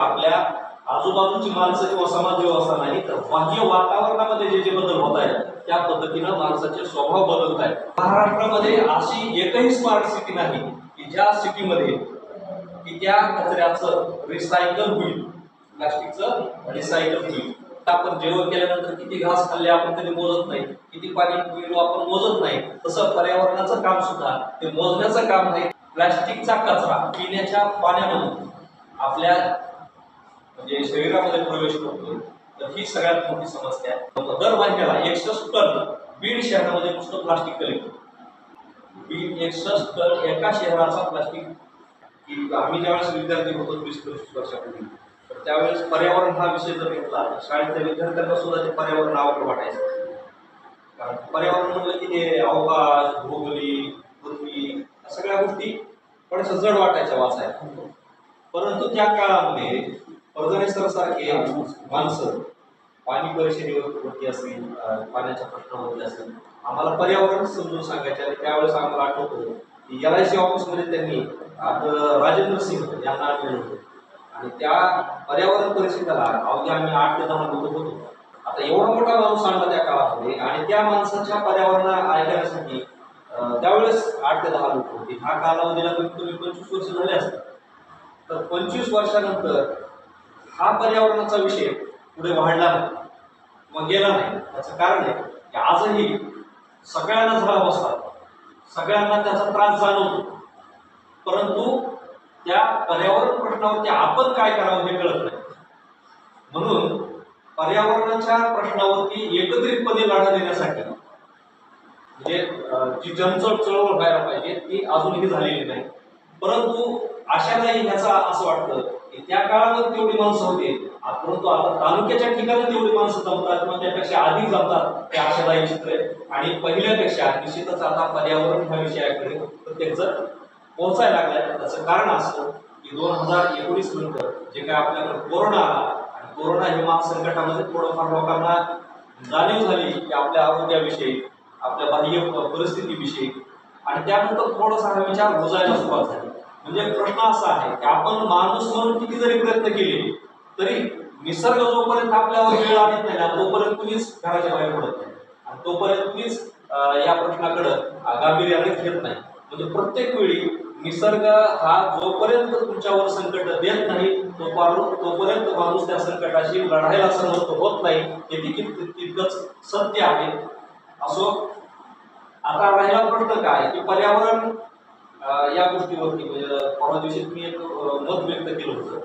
आपल्या आजूबाजूची माणसं किंवा समाज व्यवस्था नाही तर बाह्य वातावरणामध्ये जे जे बदल होत आहेत त्या पद्धतीनं माणसाचे स्वभाव बदलत आहेत. महाराष्ट्रामध्ये अशी एकही स्मार्ट सिटी नाही की ज्या सिटीमध्ये की त्या कचऱ्याचं रिसायकल होईल प्लास्टिकचं रिसायकल होईल. आपण जेवण केल्यानंतर किती घास खाल्ले आपण कधी मोजत नाही किती पाणी पिलो आपण मोजत नाही तसं पर्यावरणाचं काम सुद्धा ते मोजण्याचं काम नाही प्लास्टिकचा कचरा पिण्याच्या पाण्यामधून. आपल्या म्हणजे शरीरामध्ये प्रवेश करतो तर ही सगळ्यात मोठी समस्या आहे. दर महिन्याला एकसष्ट टन बीड शहरामध्ये नुसतं प्लास्टिक कलेक्ट बीड एकसष्ट टन एका शहराचा प्लास्टिक की आम्ही ज्यावेळेस विद्यार्थी होतो वीस पंचवीस वर्षापूर्वी तर त्यावेळेस पर्यावरण हा विषय जर घेतला शाळेतल्या विद्यार्थ्यांना सुद्धा ते पर्यावरण अवघड वाटायचं. कारण पर्यावरण म्हणलं की ते अवकाश भौगोली पृथ्वी या सगळ्या गोष्टी थोड्याशा जड वाटायच्या वाचायला. परंतु त्या काळामध्ये फर्जने सारखे माणसं पाणी परिषदेवरती असेल पाण्याच्या प्रश्नावरती असेल आम्हाला पर्यावरण समजून सांगायचे आणि त्यावेळेस आम्हाला आठवतो की एल आय सी ऑफिसमध्ये त्यांनी आपलं राजेंद्र सिंह यांना आणलेलं होतं. आणि त्या पर्यावरण परिषदेला अवघ्या आम्ही आठ ते दहा लोक होतो. आता एवढा मोठा माणूस आणला त्या काळामध्ये आणि त्या माणसाच्या पर्यावरणा ऐकण्यासाठी त्यावेळेस आठ ते दहा लोक होते. हा कालावधीला कमीत कमी पंचवीस वर्ष झाले असतात तर पंचवीस वर्षानंतर हा पर्यावरणाचा विषय पुढे वाढला नाही मग गेला नाही. त्याचं कारण आहे की आजही सगळ्यांना झाला बसतात सगळ्यांना त्याचा त्रास जाणवतो. परंतु त्या पर्यावरण प्रश्नावरती आपण काय करावं हे कळत नाही. म्हणून पर्यावरणाच्या प्रश्नावरती एकत्रितपणे लढा देण्यासाठी म्हणजे जी जनचळ चळवळ व्हायला पाहिजे ती अजूनही झालेली नाही. परंतु आशालाही ह्याचा असं वाटतं की त्या काळामध्ये तेवढी माणसं होती. परंतु आता तालुक्याच्या ठिकाणी तेवढी माणसं जमतात किंवा त्यापेक्षा अधिक जमतात ते आशादायी चित्र आहे. आणि पहिल्यापेक्षा निश्चितच आता पर्यावरण ह्या विषयाकडे प्रत्येकजण पोहोचायला लागलाय. त्याचं कारण असं की दोन हजार एकोणीस नंतर जे काय आपल्याकडे कोरोना आला आणि कोरोना हे महासंकटामध्ये थोडंफार लोकांना जाणीव झाली की आपल्या आरोग्याविषयी आपल्या बाह्य परिस्थितीविषयी. आणि त्यानंतर थोडासा हा विचार रुजायला सुरुवात झाली. म्हणजे प्रश्न असा आहे की आपण माणूस म्हणून किती जरी प्रयत्न केले तरी निसर्ग जोपर्यंत आपल्यावर वेळ आणत नाही ना तोपर्यंत तुम्हीच घराच्या बाहेर पडत नाही. आणि तोपर्यंत तुम्हीच या प्रश्नाकडं गांभीर्याने घेत नाही. म्हणजे प्रत्येक वेळी निसर्ग हा जोपर्यंत तुमच्यावर संकट देत नाही तोपर्यंत तोपर्यंत माणूस त्या संकटाशी लढायला समर्थ होत नाही हे देखील तितकंच सत्य आहे. असो आता राहिला प्रश्न काय की पर्यावरण या गोष्टीवरती म्हणजे परवा दिवशी तुम्ही एक मत व्यक्त केलं होतं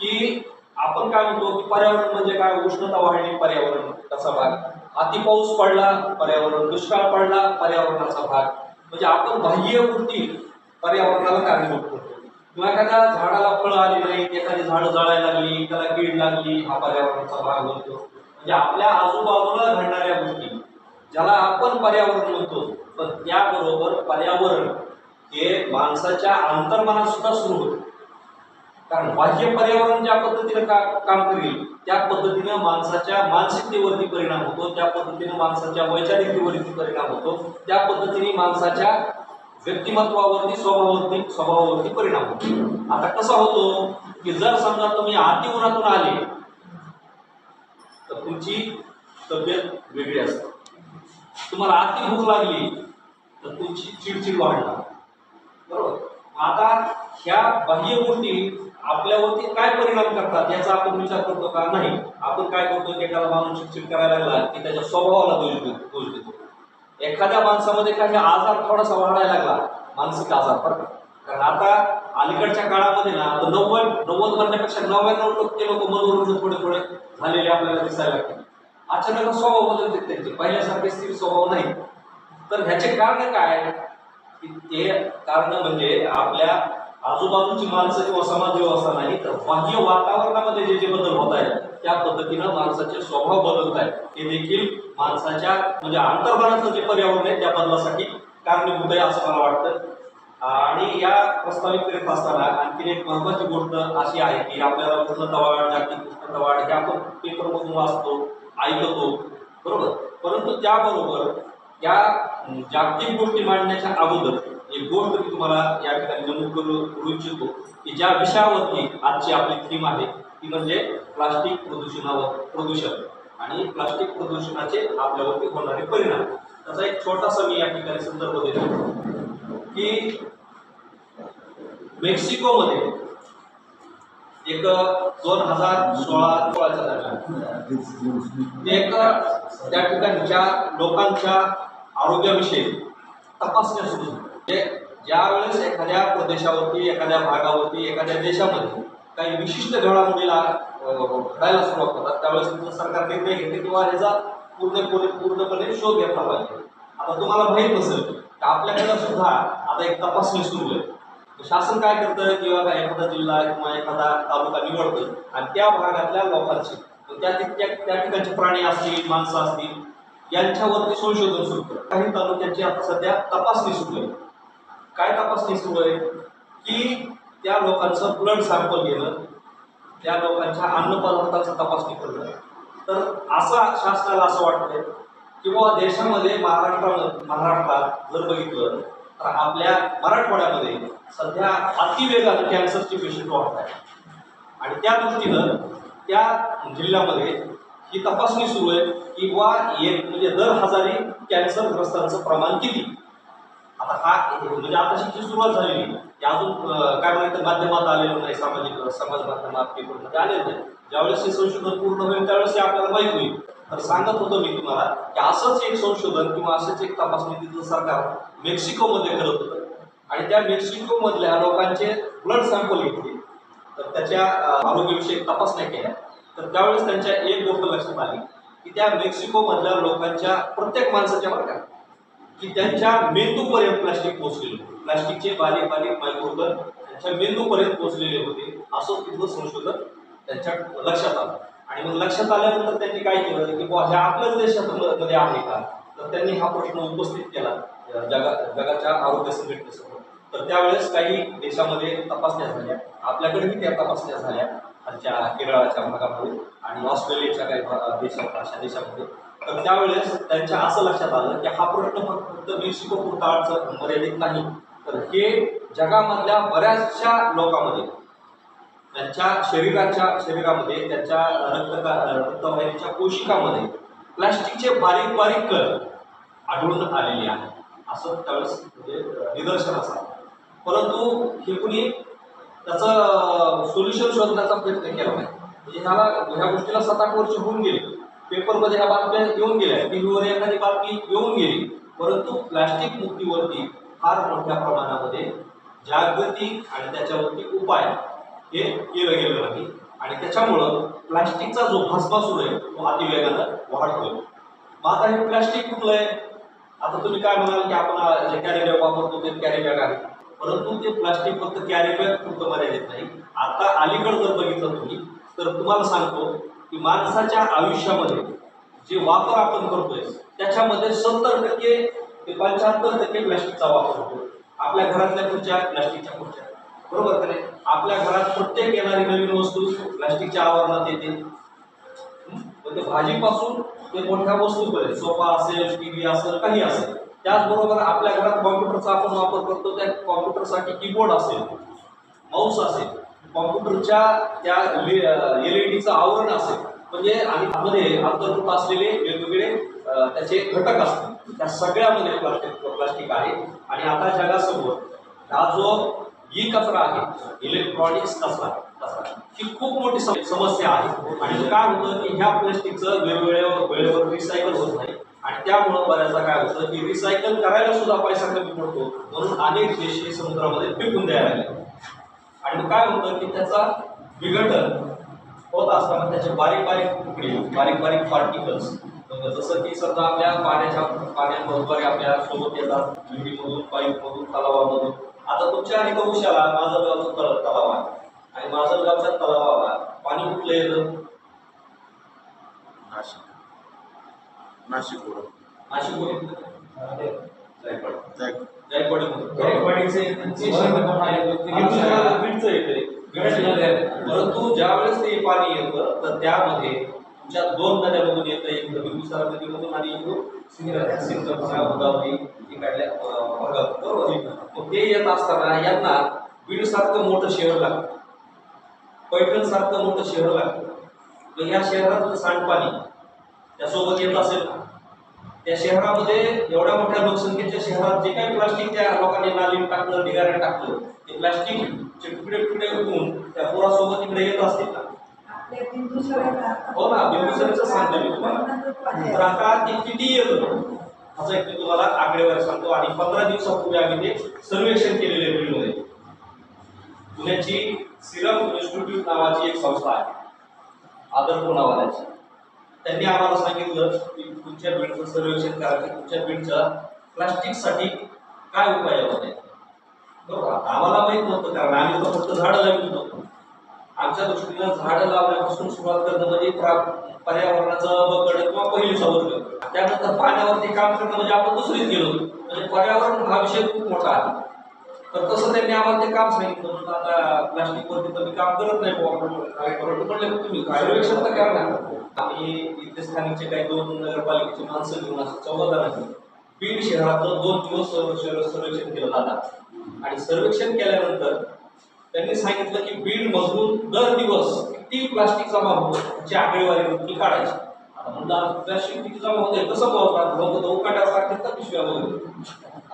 की आपण काय म्हणतो की पर्यावरण म्हणजे काय? उष्णता वाढली पर्यावरण त्याचा भाग? अति पाऊस पडला पर्यावरण दुष्काळ पडला पर्यावरणाचा भाग. म्हणजे आपण बाह्य गोष्टी पर्यावरणाला कारणीभूत करतो किंवा एखाद्या झाडाला फळं आली नाहीत एखादी झाडं जळायला लागली त्याला कीड लागली हा पर्यावरणाचा भाग होतो. म्हणजे आपल्या आजूबाजूला घडणाऱ्या गोष्टी ज्याला आपण पर्यावरण म्हणतो पण त्याबरोबर पर्यावरण हे माणसाच्या अंतर्मनात सुद्धा सुरू होतं. कारण बाह्य पर्यावरण ज्या पद्धतीने का काम करेल त्या पद्धतीनं माणसाच्या मानसिकतेवरती परिणाम होतो त्या पद्धतीने माणसाच्या वैचारिकतेवरती परिणाम होतो त्या पद्धतीने माणसाच्या व्यक्तिमत्वावरती स्वभावावरती स्वभावावरती परिणाम होतो. आता कसा होतो की जर समजा तुम्ही अति उन्हातून आले तर तुमची तब्येत वेगळी असते. तुम्हाला अति भूक लागली तर तुमची चिडचिड वाढणार. आता ह्या बाह्य गोष्टी आपल्यावरती काय परिणाम करतात याचा आपण विचार करतो का नाही? आपण काय करतो? एखादा माणूस शिक्षण करायला लागला की त्याच्या स्वभावाला दोष देतो दोष देतो. एखाद्या माणसामध्ये काही आजार थोडासा वाढायला लागला मानसिक आजार बरं कारण आता अलीकडच्या काळामध्ये ना आता नव्वद नव्वद म्हणण्यापेक्षा नव्याण्णव टक्के लोक मनोरंजन थोडे थोडे झालेले आपल्याला दिसायला लागतात अचानक स्वभाव बदलते त्यांचे. पहिल्यासारखे स्थिर स्वभाव नाही. तर ह्याचे कारण काय? की ते कारण म्हणजे आपल्या आजूबाजूची माणसं किंवा समाज व्यवस्था नाही तर बाह्य वातावरणामध्ये जे जे बदल होत आहेत त्या पद्धतीनं माणसाचे स्वभाव बदलत आहेत. हे देखील माणसाच्या म्हणजे अंतर्मनाचं जे पर्यावरण आहे त्या बदलासाठी कारणीभूत आहे असं मला वाटतं. आणि या प्रस्तावित करीत असताना आणखी एक महत्वाची गोष्ट अशी आहे की आपल्याला उष्णता वाढ जागतिक उष्णता वाढ हे आपण पेपरमधून वाचतो ऐकतो बरोबर? परंतु त्याबरोबर या जागतिक गोष्टी मांडण्याच्या अगोदर एक गोष्ट मी तुम्हाला या ठिकाणी नमूद करू करू इच्छितो की ज्या विषयावरती आजची आपली थीम आहे ती म्हणजे प्लास्टिक प्रदूषणावर प्रदूषण आणि प्लास्टिक प्रदूषणाचे आपल्यावरती होणारे परिणाम. त्याचा एक छोटासा मी या ठिकाणी संदर्भ देतो की मेक्सिकोमध्ये एक दोन हजार सोळा सोळाच्या दरम्यान एक त्या ठिकाणच्या लोकांच्या आरोग्याविषयी. तपासण्या सुरू. म्हणजे ज्या वेळेस एखाद्या प्रदेशावरती एखाद्या भागावरती एखाद्या देशामध्ये काही विशिष्ट घडामोडीला घडायला सुरुवात होतात त्यावेळेस तिथलं सरकार निर्णय घेते किंवा ह्याचा पूर्णपणे पूर्णपणे शोध घेतला पाहिजे. आता तुम्हाला माहीत नसेल की आपल्याकडे सुद्धा आता एक तपासणी सुरू आहे. शासन काय करतं किंवा काय एखादा जिल्हा किंवा एखादा तालुका निवडतं आणि त्या भागातल्या लोकांची त्या त्या त्या ठिकाणचे प्राणी असतील माणसं असतील यांच्यावरती संशोधन सुरू केलं. काही तालुक्यांची आता सध्या तपासणी सुरू आहे. काय तपासणी सुरू आहे? की त्या लोकांचं ब्लड सॅम्पल घेणं त्या लोकांच्या अन्नपदार्थाचं तपासणी करणं. तर असं शासनाला असं वाटतंय की बाबा देशामध्ये महाराष्ट्रामध्ये महाराष्ट्रात जर बघितलं तर आपल्या मराठवाड्यामध्ये सध्या अतिवेगानं कॅन्सरचे पेशंट वाढत आहे आणि त्या दृष्टीनं त्या जिल्ह्यामध्ये ही तपासणी सुरू आहे की वा एक म्हणजे दर हजारी कॅन्सरग्रस्तांचं प्रमाण किती? आता हा म्हणजे आताची जी सुरुवात झालेली ते अजून काय म्हणायचं माध्यमात आलेलं नाही सामाजिक समाज माध्यमात पेपरमध्ये आलेलं नाही. ज्यावेळेस हे संशोधन पूर्ण होईल त्यावेळेस हे आपल्याला माहीत होईल. तर सांगत होतो मी तुम्हाला की असंच एक संशोधन किंवा असंच एक तपासणी तिथं सरकार मेक्सिकोमध्ये करत होतं. आणि त्या मेक्सिकोमधल्या लोकांचे ब्लड सॅम्पल घेतले तर त्याच्या अं, आरोग्यविषयक तपासण्या केल्या. तर त्यावेळेस त्यांच्या एक गोष्ट लक्षात आली की त्या मेक्सिकोमधल्या लोकांच्या प्रत्येक माणसाच्या बरं का की त्यांच्या मेंदूपर्यंत प्लास्टिक पोहोचलेलं होतं. प्लास्टिकचे बारीक बारीक मायक्रोकन त्यांच्या मेंदूपर्यंत पोहोचलेले होते. असं तिथलं संशोधन त्यांच्या लक्षात आलं. आणि मग लक्षात आल्यानंतर त्यांनी काय केलं की बुवा हे आपल्याच देशामध्ये आहे का? तर त्यांनी हा प्रश्न उपस्थित केला जगा जगाच्या आरोग्य संघटनेसमोर. तर त्यावेळेस काही देशामध्ये तपासण्या झाल्या. आपल्याकडेही त्या तपासण्या झाल्या. आमच्या केरळाच्या भागामध्ये आणि ऑस्ट्रेलियाच्या काही भा- देशात अशा देशामध्ये. तर त्यावेळेस त्यांच्या असं लक्षात आलं की हा प्रश्न फक्त मेक्सिको पुरताळचं मर्यादित नाही. तर हे जगामधल्या बऱ्याचशा लोकांमध्ये त्यांच्या शरीराच्या शरीरामध्ये त्यांच्या रक्तका रक्तवाहिनीच्या कोशिकामध्ये प्लॅस्टिकचे बारीक बारीक कण आढळून आलेले आहे असं त्यावेळेस म्हणजे निदर्शन असा परंतु हे कुणी त्याचं सोल्युशन शोधण्याचा प्रयत्न केला नाही म्हणजे ह्याला ह्या गोष्टीला सात आठ वर्ष होऊन गेली. पेपरमध्ये ह्या बातम्या येऊन गेल्या. टीव्हीवर एखादी बातमी येऊन गेली. परंतु प्लास्टिक मुक्तीवरती फार मोठ्या प्रमाणामध्ये जागृती आणि त्याच्यावरती उपाय हे केलं गेलं नाही. आणि त्याच्यामुळं प्लास्टिकचा जो भस्मासूर आहे तो अतिवेगानं वाढतोय. मग आता हे प्लास्टिक कुठलं आहे? आता तुम्ही काय म्हणाल की आपण जे कॅरी बॅग वापरतो ते कॅरी बॅग आहे. परंतु ते प्लास्टिक फक्त कॅरीबॅग पुरतं मर्यादित नाही. आता अलीकडं जर बघितलं तुम्ही तर तुम्हाला सांगतो की माणसाच्या आयुष्यामध्ये जे वापर आपण करतोय त्याच्यामध्ये सत्तर टक्के ते पंच्याहत्तर टक्के प्लास्टिकचा वापर होतो. आपल्या घरातल्या खुर्च्या प्लास्टिकच्या खुर्च्या. बरोबर का नाही? आपल्या घरात प्रत्येक येणारी नवीन वस्तू प्लास्टिकच्या आवरणात येते. हं? ते भाजीपासून ते मोठ्या वस्तूपर्यंत सोफा असेल टीव्ही असेल काही असेल. त्याचबरोबर आपल्या घरात कॉम्प्युटरचा आपण वापर करतो त्या कॉम्प्युटरसाठी कीबोर्ड असेल माऊस असेल कॉम्प्युटरच्या त्या एल ई डीचं आवरण असेल म्हणजे आणि त्यामध्ये अंतर्भूत असलेले वेगवेगळे त्याचे घटक असतात त्या सगळ्यामध्ये प्लास्टिक प्लास्टिक आहे. आणि आता जगासमोर हा जो ई कचरा आहे इलेक्ट्रॉनिक्स कचरा कचरा ही खूप मोठी सम- समस्या आहे. आणि काय होतं की ह्या प्लास्टिकचं वेगवेगळ्या वेळेवर रिसायकल होत नाही. आणि त्यामुळं बऱ्याचदा काय होतं की रिसायकल करायला सुद्धा पैसा कमी पडतो. म्हणून अनेक देश हे समुद्रामध्ये फेकून द्यायला लागले. आणि मग काय होतं की त्याचा विघटन होत असताना त्याचे बारीक बारीक तुकडे बारीक बारीक पार्टिकल्स म्हणजे जसं की समजा आपल्या पाण्याच्या पाण्याबरोबर आपल्यासोबत येतात विहिरीमधून पाईपमधून तलावामधून. आता तुमच्या आणि कौशाला माझं गावचं तळ तलाव आहे. आणि माझं गावच्या तलावाला पाणी कुठलं येतं? नाशिक बीडचं येते परंतु ज्यावेळेस ते पाणी येतं तर त्यामध्ये तुमच्या दोन नद्यामधून येतं एक बिंदुसार नदीमधून आणि एक सिंधुदुर्ग गोदावरी इकडल्या अं, भागात. बरोबर? मग ते येत असताना यांना बीडसारखं मोठं शहर लागतं. पैठण सारखं मोठं शहर लागतं. तर या शहरातलं सांडपाणी त्यासोबत येत असेल. त्या शहरामध्ये एवढ्या मोठ्या लोकसंख्येच्या शहरात जे काही प्लास्टिक त्या लोकांनी नालीत टाकलं ढिगाऱ्यात टाकलं ते प्लास्टिकचे तुकडे तुकडे होऊन त्या पुरासोबत इकडे येत असतील. ना हो ना बिंदुसरेच सांगतो मी तुम्हाला. तर आता ते किती येतो? असं एक मी तुम्हाला आकडेवारी सांगतो आणि पंधरा दिवसापूर्वी आम्ही ते सर्वेक्षण केलेले बिलमध्ये पुण्याची सिरम इन्स्टिट्यूट नावाची एक संस्था आहे. आदर पुनावाल्याची त्यांनी आम्हाला सांगितलं की तुमच्या बीडचं सर्वेक्षण करा की तुमच्या बीडच्या प्लास्टिकसाठी काय उपाय होते? बरोबर आम्हाला माहीत नव्हतं कारण आम्ही तर फक्त झाडं लावली होतो. आमच्या दृष्टीनं झाडं लावण्यापासून सुरुवात करणं म्हणजे पर्यावरणाचं बकड किंवा पहिली सवत त्यानंतर पाण्यावरती काम करणं म्हणजे आपण दुसरीच गेलो. म्हणजे पर्यावरण हा विषय खूप मोठा आहे. तर तसं त्यांनी आम्हाला ते काम सांगितलं. म्हणून आता प्लास्टिक वरती तर मी काम करत नाही परंतु म्हणले तुम्ही? सर्वेक्षण तर करा आणि इथे स्थानिकचे काही दोन नगरपालिकेची माणसं घेऊन असं चौदा जणांनी बीड शहरातलं दोन दिवस सर्व- सर्वेक्षण केलं जातं. आणि सर्वेक्षण केल्यानंतर त्यांनी सांगितलं की बीड मधून दर दिवस किती प्लास्टिक जमा होतं त्याची आकडेवारी तुम्ही काढायची. आता म्हणलं प्लास्टिक किती जमा होते कसं मोजणार लोक तर उकाट्यावर टाकतात तर पिशव्या वगैरे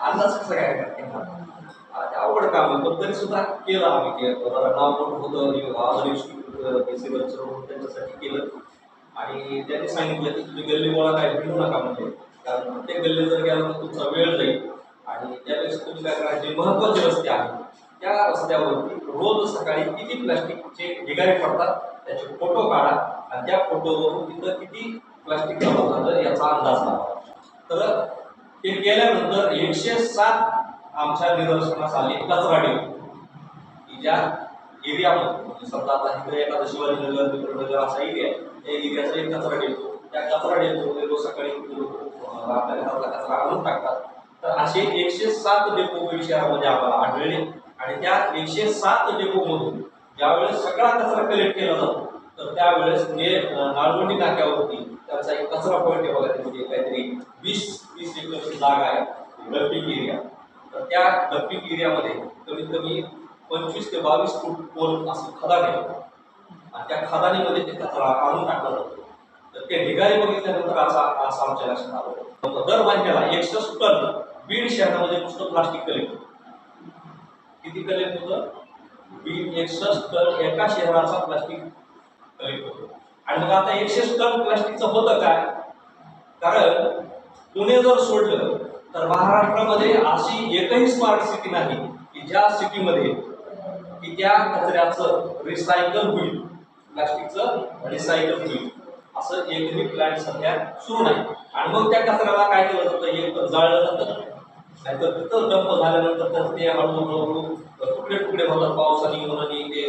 अंदाज कसं काय करतात? अवघड काम आहे. पण तरी सुद्धा केलं आम्ही नाव मोठं होतं आदर त्यांच्यासाठी केलं. आणि त्यांनी सांगितलं की तुम्ही गल्ली गोळा काय भिडू नका म्हणजे. कारण प्रत्येक गल्ली जर गेला तर तुमचा वेळ जाईल. आणि त्यापेक्षा तुम्ही काय करा जे महत्त्वाचे रस्ते आहेत त्या रस्त्यावरती रोज सकाळी किती प्लास्टिकचे ढिगारे पडतात त्याचे फोटो काढा. आणि त्या फोटोवरून तिथं किती प्लास्टिक जमा झालं याचा अंदाज लावा. तर ते केल्यानंतर एकशे सात आमच्या निदर्शनास आली कचरा की ज्या एरियामध्ये म्हणजे समजा आता इकडे एखादा शिवाजीनगर नगर असा एरिया त्या एरियाचा एक कचरा डेपो त्या कचरा डेपोमध्ये रोज सकाळी आपल्याला आपल्या घरातला कचरा आणून टाकतात. तर असे एकशे सात डेपो बीड शहरामध्ये आम्हाला आढळले. आणि त्या एकशे सात डेपोमधून ज्यावेळेस सगळा कचरा कलेक्ट केला जातो तर त्यावेळेस ने नाळवंडी नाक्यावरती त्यांचा एक कचरा पॉईंट आहे बघा तिथे काहीतरी वीस वीस एकर जागा आहे. डम्पिंग एरिया त्या डम्पिंग एरियामध्ये कमीत कमी पंचवीस ते बावीस फूट पोल असं खदान आणि त्या खदानीमध्ये ते कचरा आणून टाकला जातो. तर ते ढिगारी बघितल्यानंतर असा असं आमच्या लक्षात आलं. दर महिन्याला एकसष्ट टन बीड शहरामध्ये नुसतं प्लास्टिक कलेक्ट होतं. किती कलेक्ट होतं? बीड एकसष्ट टन एका शहराचा प्लास्टिक कलेक्ट होतो. आणि मग आता एकसष्ट टन प्लास्टिकचं होतं काय? कारण पुणे जर सोडलं तर महाराष्ट्रामध्ये अशी एकही स्मार्ट सिटी नाही की ज्या सिटीमध्ये की त्या कचऱ्याचं रिसायकल होईल. प्लास्टिकचं रिसायकल होईल. असं एकही प्लॅन सध्या सुरू नाही. आणि मग त्या कचऱ्याला काय केलं जातं? एक तर जाळलं जातं. नाहीतर तिथं डंप झाल्यानंतर तर ते हळूहळू तुकडे तुकडे होतात. पावसाने उन्हाने ते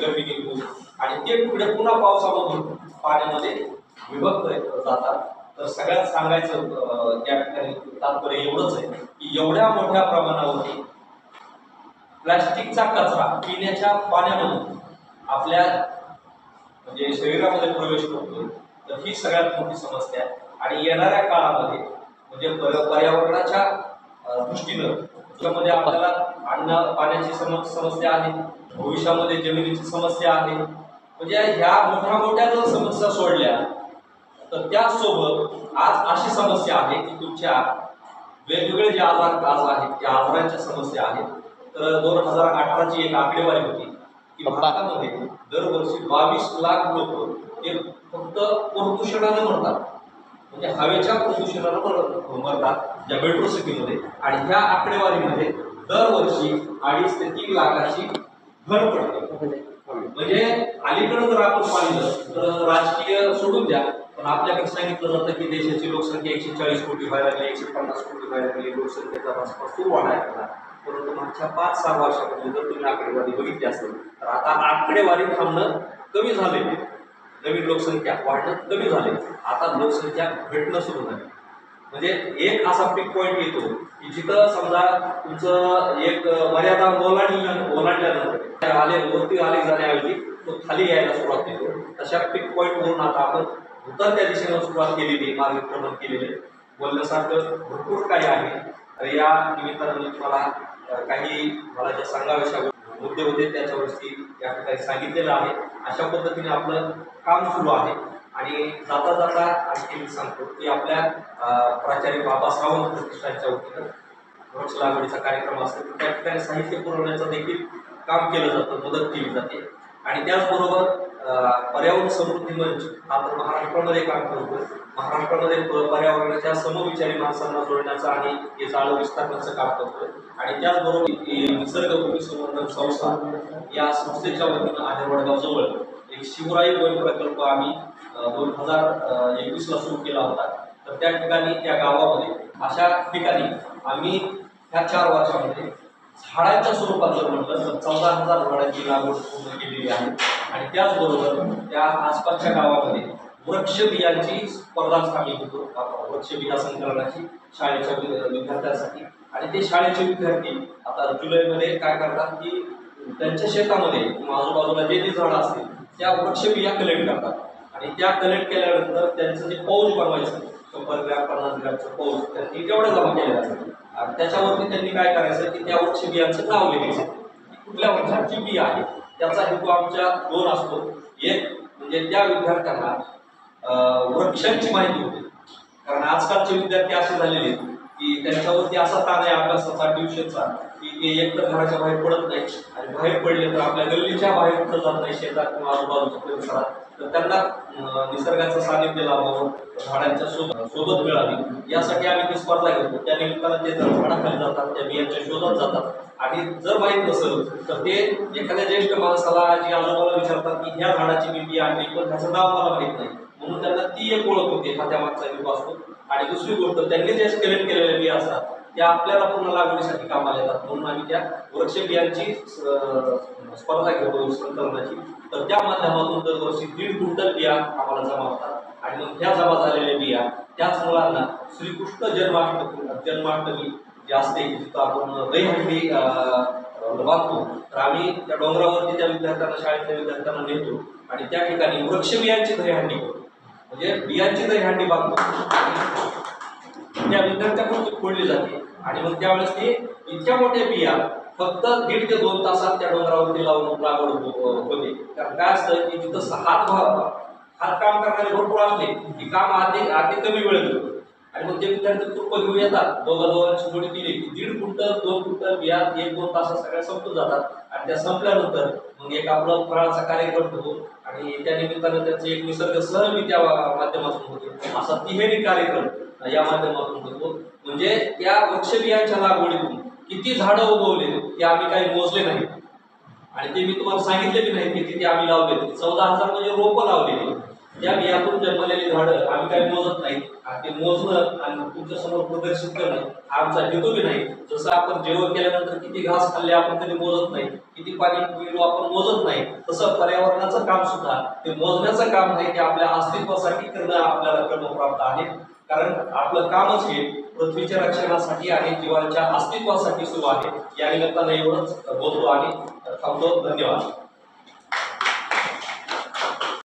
गर्मी निघून. आणि ते तुकडे पुन्हा पावसामधून पाण्यामध्ये विभक्त जातात. तर सगळ्यात सांगायचं या त्या ठिकाणी तात्पर्य एवढंच आहे की एवढ्या मोठ्या प्रमाणावरती प्लॅस्टिकचा कचरा पिण्याच्या पाण्यामधून आपल्या म्हणजे शरीरामध्ये प्रवेश करतो तर ही सगळ्यात मोठी समस्या आहे. आणि येणाऱ्या काळामध्ये म्हणजे पर्यावरणाच्या दृष्टीनं त्यामध्ये आपल्याला अन्न पाण्याची समस्या आहे भविष्यामध्ये जमिनीची समस्या आहे. म्हणजे ह्या मोठ्या मोठ्या जर समस्या सोडल्या तर त्याचसोबत आज अशी समस्या आहे की तुमच्या वेगवेगळे जे आजार आज आहेत त्या आजारांच्या समस्या आहेत. तर दोन हजार अठराची एक आकडेवारी होती की. भारतामध्ये दरवर्षी बावीस लाख लोक हे फक्त प्रदूषणाने मरतात. म्हणजे हवेच्या प्रदूषणानं मर- मरतात ज्या मेट्रो सिटीमध्ये आणि ह्या आकडेवारीमध्ये दरवर्षी अडीच ते तीन लाखाची भर पडते. म्हणजे अलीकडे जर आपण पाहिलं तर राजकीय सोडून द्या आपल्याकडे सांगितलं जातं की देशाची लोकसंख्या एकशे चाळीस कोटी व्हायला लागली एकशे पन्नास कोटी व्हायला लागली लोकसंख्येचा रस्ता सुरू वाढायला लागला परंतु मागच्या पाच सहा वर्षामध्ये जर तुम्ही आकडेवारी बघितली असेल तर आता आकडेवारी थांबणं कमी झाले नवीन लोकसंख्या वाढणं कमी झाले आता लोकसंख्या घटणं सुरू झाली म्हणजे एक असा पिक पॉईंट येतो की जिथं समजा तुमचं एक मर्यादा ओलांडल्या ओलांडल्यानंतर आले वरती आले जाण्याऐवजी तो खाली यायला सुरुवात होतो. तशा पिक पॉईंटवरून आता आपण उतरत्या दिशेनं सुरुवात केलेली मार्ग मार्गक्रमण केलेले. बोलण्यासारखं भरपूर काही आहे. तर या निमित्तानं मी तुम्हाला काही मला ज्या सांगाव्याशा मुद्दे होते त्याच्यावरती या ठिकाणी सांगितलेलं आहे. अशा पद्धतीने आपलं काम सुरू आहे. आणि जाता जाता आणखी मी सांगतो की आपल्या प्राचार्य बाबा सावंत प्रतिष्ठानच्या वतीनं वृक्ष लागवडीचा कार्यक्रम असेल त्या ठिकाणी साहित्य पुरवण्याचं देखील काम केलं जातं मदत केली जाते. आणि त्याचबरोबर पर्यावरण समृद्धी मंच आपण महाराष्ट्रामध्ये काम करतो महाराष्ट्रामध्ये पर्यावरणाच्या समविचारी माणसांना जोडण्याचं आणि हे जाळं विस्तारण्याचं काम करतोय. आणि त्याचबरोबर निसर्ग निसर्गभूमी संवर्धन संस्था या संस्थेच्या वतीनं आहे जवळ एक शिवराई वन प्रकल्प आम्ही दोन हजार एकवीसला सुरू केला होता. तर त्या ठिकाणी त्या गावामध्ये अशा ठिकाणी आम्ही ह्या चार वर्षामध्ये झाडांच्या स्वरूपात जर म्हटलं तर चौदा हजार झाडांची लागवड पूर्ण केलेली आहे. आणि त्याचबरोबर त्या आसपासच्या गावामध्ये वृक्ष बियांची स्पर्धाच कामी घेतो आपण वृक्ष बिया संकलनाची शाळेच्या विद्यार्थ्यांसाठी. आणि ते शाळेचे विद्यार्थी आता जुलैमध्ये काय करतात की त्यांच्या शेतामध्ये किंवा आजूबाजूला जे जे झाडं असतील त्या वृक्ष बिया कलेक्ट करतात. आणि त्या कलेक्ट केल्यानंतर त्यांचं जे पौज बनवायचं शंभर ग्रॅम पन्नास ग्रॅमचं पौज त्यांनी तेवढं जमा केलेलं असतं त्याच्यावरती त्यांनी काय करायचं की त्या वृक्ष बियांचं नाव लिहायचं कुठल्या वृक्षाची बी आहे त्याचा हेतू आमच्या दोन असतो. एक म्हणजे त्या विद्यार्थ्यांना वृक्षांची माहिती होते. कारण आजकालचे विद्यार्थी असे झालेले आहेत की त्यांच्यावरती असा ताण आहे अभ्यासाचा ट्युशनचा की ते एकतर घराच्या बाहेर पडत नाही आणि बाहेर पडले तर आपल्या गल्लीच्या बाहेर कुठं जात नाही शेतात किंवा आजूबाजूच्या परिसरात. तर त्यांना निसर्गाचं सानिध्य लाभावं झाडांच्या सोबत सोबत मिळावी. यासाठी आम्ही ती स्पर्धा घेतो. त्या निमित्तानं ते झाडाखाली जातात त्या बियांच्या शोधात जातात. आणि जर माहीत नसेल तर ते एखाद्या ज्येष्ठ माणसाला जी आजोबाला विचारतात की ह्या झाडाची मी बी आणली पण त्याचं नाव मला माहीत नाही. म्हणून त्यांना ती एक ओळख होते हा त्यामागचा हेतू असतो आणि दुसरी गोष्ट त्यांनी जे सिलेक्ट केलेल्या बिया असतात त्या आपल्याला पूर्ण लागवडीसाठी कामाला येतात. म्हणून आम्ही त्या वृक्ष बियांची स्पर्धा घेतो संकलनाची. तर त्या माध्यमातून दरवर्षी दीड क्विंटल बिया आम्हाला जमा होतात. आणि मग त्या जमा झालेल्या बिया त्याच मुलांना श्रीकृष्ण जन्माष्टमी जन्माष्टमी जे असते की तिथं आपण दहीहंडी बांधतो तर आम्ही त्या डोंगरावरती त्या विद्यार्थ्यांना शाळेतल्या विद्यार्थ्यांना नेतो आणि त्या ठिकाणी वृक्ष बियांची दहीहंडी करतो. म्हणजे बियांची दहीहंडी बांधतो. त्या विद्यार्थ्याकडून ती फोडली जाते. आणि मग त्यावेळेस ते इतक्या मोठ्या बिया फक्त दीड ते दोन तासात त्या डोंगरावरती लावून लागवड होते कारण काय असतं की तिथं हात व्हावा हात काम करणारे भरपूर असले की काम आधी आधी कमी वेळ घेतो. आणि मग ते विद्यार्थी खूप घेऊन येतात. दोघा दोघांची जोडी दिली की दीड क्विंटल दोन क्विंटल बिया एक दोन तासात सगळ्या संपून जातात. आणि त्या संपल्यानंतर मग एक आपलं फळाचा कार्यक्रम होतो. आणि त्या निमित्तानं त्याचे एक निसर्ग सहमी त्या माध्यमातून होते. असा तिहेरी कार्यक्रम. या माध्यमातून करतो. म्हणजे त्या वृक्षबियांच्या लागवडीतून किती झाडं उगवले ते आम्ही काही मोजले नाही. आणि ते मी तुम्हाला सांगितले बी नाही की किती आम्ही लावले. चौदा हजार म्हणजे रोपं लावलेली. त्या बियातून जन्मलेली झाडं आम्ही काही मोजत नाही. ते मोजणं आणि तुमच्यासमोर प्रदर्शित करणं आमचा हेतू बी नाही. जसं आपण जेवण केल्यानंतर किती घास खाल्ले आपण कधी मोजत नाही किती पाणी पिलो आपण मोजत नाही तसं पर्यावरणाचं काम सुद्धा ते मोजण्याचं काम नाही ते आपल्या अस्तित्वासाठी करणं आपल्याला क्रमप्राप्त आहे. कारण आपलं कामच हे पृथ्वीच्या रक्षणासाठी आणि जीवांच्या अस्तित्वासाठी सुरू आहे. या निमित्तानं एवढंच बोलतो आणि थांबतो. धन्यवाद.